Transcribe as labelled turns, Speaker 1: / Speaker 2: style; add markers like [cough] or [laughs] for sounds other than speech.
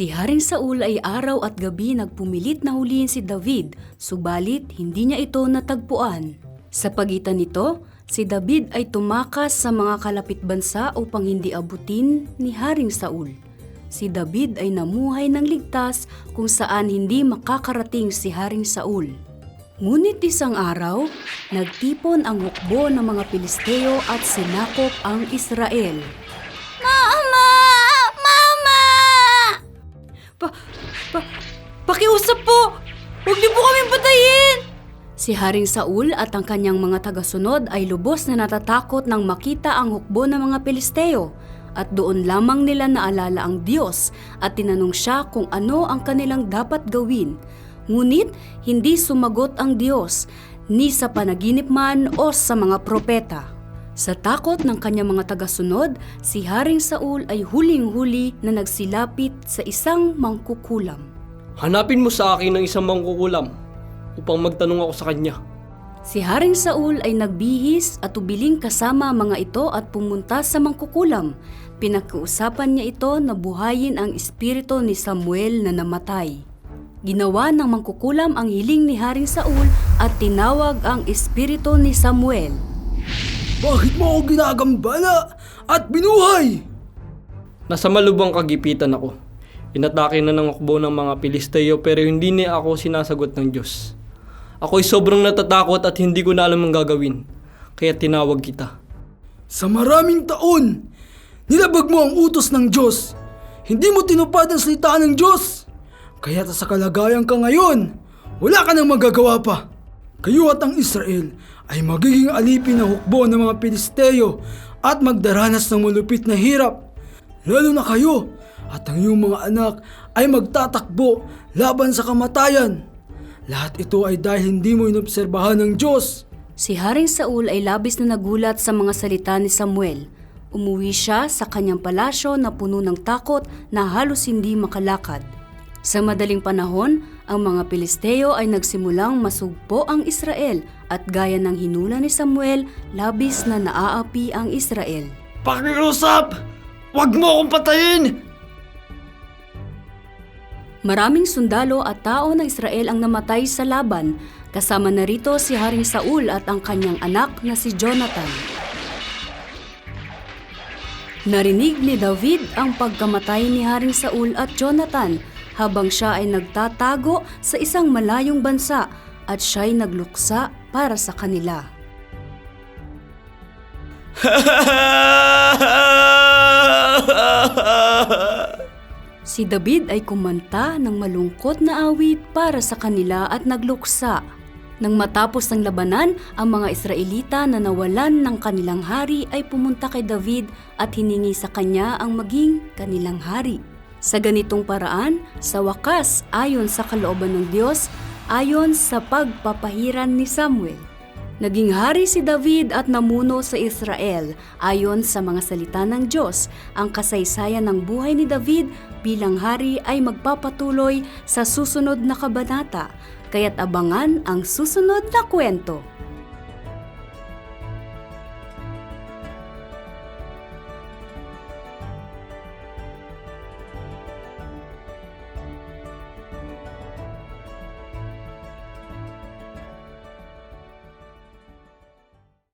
Speaker 1: Si Haring Saul ay araw at gabi nagpumilit na huliin si David, subalit hindi niya ito natagpuan. Sa pagitan nito, si David ay tumakas sa mga kalapit bansa upang hindi abutin ni Haring Saul. Si David ay namuhay ng ligtas kung saan hindi makakarating si Haring Saul. Ngunit isang araw, nagtipon ang hukbo ng mga Pilisteo at sinakop ang Israel. Si Haring Saul at ang kanyang mga tagasunod ay lubos na natatakot nang makita ang hukbo ng mga Pilisteo at doon lamang nila naalala ang Diyos at tinanong siya kung ano ang kanilang dapat gawin. Ngunit hindi sumagot ang Diyos ni sa panaginip man o sa mga propeta. Sa takot ng kanyang mga tagasunod, si Haring Saul ay huling-huli na nagsilapit sa isang mangkukulam.
Speaker 2: Hanapin mo sa akin ng isang mangkukulam upang magtanong ako sa kanya.
Speaker 1: Si Haring Saul ay nagbihis at ubiling kasama mga ito at pumunta sa mangkukulam. Pinakiusapan niya ito na buhayin ang espiritu ni Samuel na namatay. Ginawa ng mangkukulam ang hiling ni Haring Saul at tinawag ang espiritu ni Samuel.
Speaker 3: Bakit mo ako ginagambala at binuhay?
Speaker 2: Nasa malubang kagipitan ako. Inatake na ng hukbo ng mga Pilisteo pero hindi niya ako sinasagot ng Diyos. Ako'y sobrang natatakot at hindi ko na alam ang gagawin. Kaya tinawag kita.
Speaker 3: Sa maraming taon, nilabag mo ang utos ng Diyos. Hindi mo tinupad ang salita ng Diyos. Kaya sa kalagayan ka ngayon, wala ka nang magagawa pa. Kayo at ang Israel ay magiging alipin ng hukbo ng mga Pilisteo at magdaranas ng malupit na hirap. Lalo na kayo at ang iyong mga anak ay magtatakbo laban sa kamatayan. Lahat ito ay dahil hindi mo inobserbahan ng Diyos.
Speaker 1: Si Haring Saul ay labis na nagulat sa mga salita ni Samuel. Umuwi siya sa kanyang palasyo na puno ng takot na halos hindi makalakad. Sa madaling panahon, ang mga Pilisteo ay nagsimulang masugpo ang Israel at gaya ng hinula ni Samuel, labis na naaapi ang Israel.
Speaker 2: Pakiusap! Huwag mo akong patayin!
Speaker 1: Maraming sundalo at tao ng Israel ang namatay sa laban, kasama na rito si Haring Saul at ang kanyang anak na si Jonathan. Narinig ni David ang pagkamatay ni Haring Saul at Jonathan habang siya ay nagtatago sa isang malayong bansa at siya'y nagluksa para sa kanila. [laughs] Si David ay kumanta ng malungkot na awit para sa kanila at nagluksa. Nang matapos ng labanan, ang mga Israelita na nawalan ng kanilang hari ay pumunta kay David at hiningi sa kanya ang maging kanilang hari. Sa ganitong paraan, sa wakas ayon sa kalooban ng Diyos, ayon sa pagpapahiran ni Samuel. Naging hari si David at namuno sa Israel ayon sa mga salita ng Diyos. Ang kasaysayan ng buhay ni David bilang hari ay magpapatuloy sa susunod na kabanata, kaya't abangan ang susunod na kwento.